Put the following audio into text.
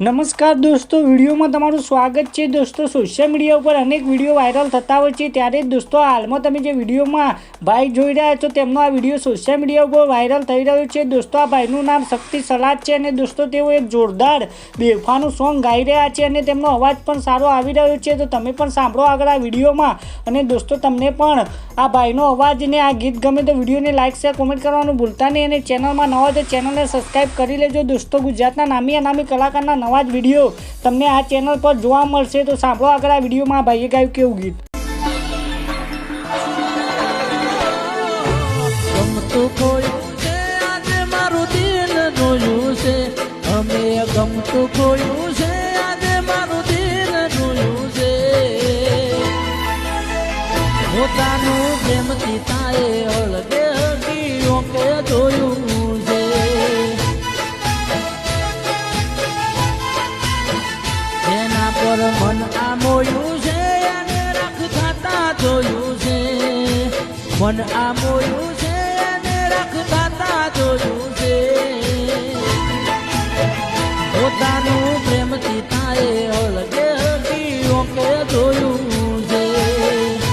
નમસ્કાર દોસ્તો, વિડીયોમાં તમારું સ્વાગત છે. દોસ્તો સોશિયલ મીડિયા ઉપર અનેક વીડિયો વાયરલ થતા હોય છે. ત્યારે દોસ્તો, હાલમાં તમે જે વિડીયોમાં ભાઈ જોઈ રહ્યા છો, તેમનો આ વીડિયો સોશિયલ મીડિયા ઉપર વાયરલ થઈ રહ્યો છે. દોસ્તો, આ ભાઈનું નામ શક્તિ સલાદ છે અને દોસ્તો, તેઓ એક જોરદાર બેફાનું સોંગ ગાઈ રહ્યા છે અને તેમનો અવાજ પણ સારો આવી રહ્યો છે. તો તમે પણ સાંભળો આગળ આ વિડીયોમાં. અને દોસ્તો, તમને પણ આ ભાઈનો અવાજ ને આ ગીત ગમે તો વિડીયોને લાઇક શેર કોમેન્ટ કરવાનું ભૂલતા નહીં. અને ચેનલમાં નવા તો ચેનલને સબસ્ક્રાઈબ કરી લેજો. દોસ્તો, ગુજરાતના નામી અનામી કલાકારના નવા જ વીડિયો તમને આ ચેનલ પર જોવા મળશે. તો સાંભળો આગળ આ વિડીયોમાં ભાઈએ ગાયું કેવું ગીત? ગમતું ખોયું છે, આજે મારું દિલ જોયું છે. પોતાનું પ્રેમથી તાએ પર મન આમોયું છે અને રાખ થતા જોયું છે. મન આ મોયું છે અને રાખ થતા જોયું છે. પોતાનું પ્રેમ થાય હલગે હકી ઓકે જોયું.